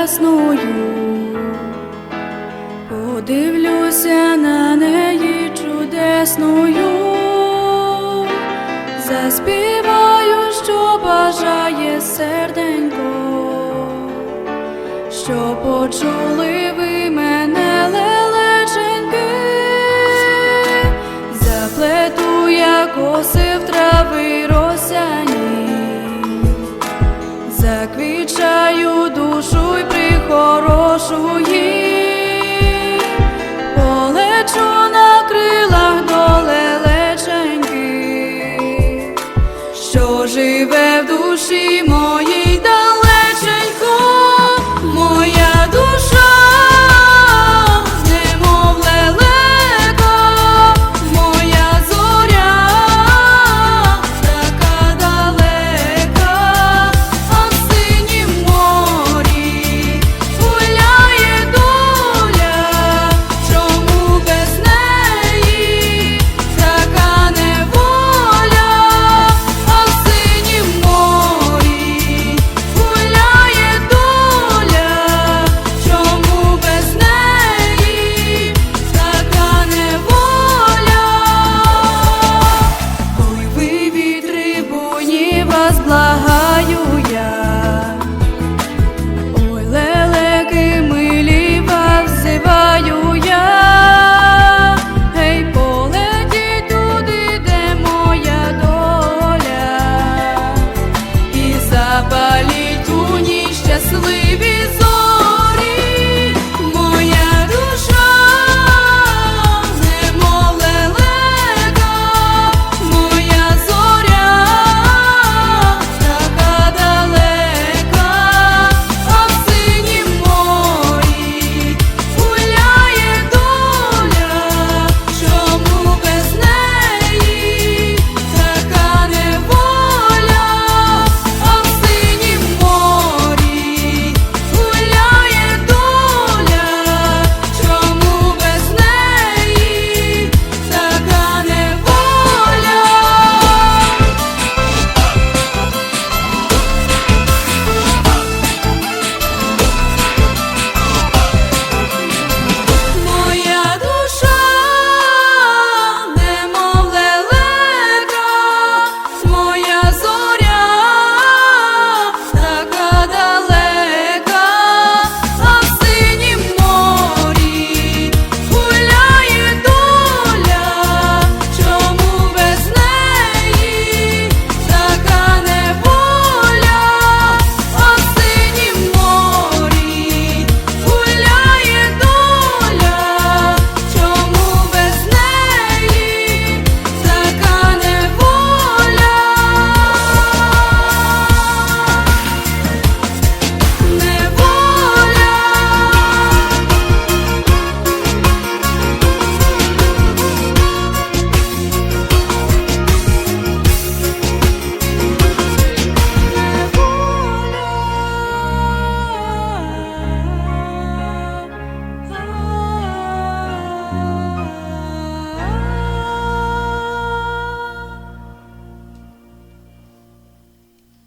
небесною, подивлюся на неї чудесною, заспіваю, що бажає серденько, що почули Заквічаю душу й прихорошу їй, щасливі.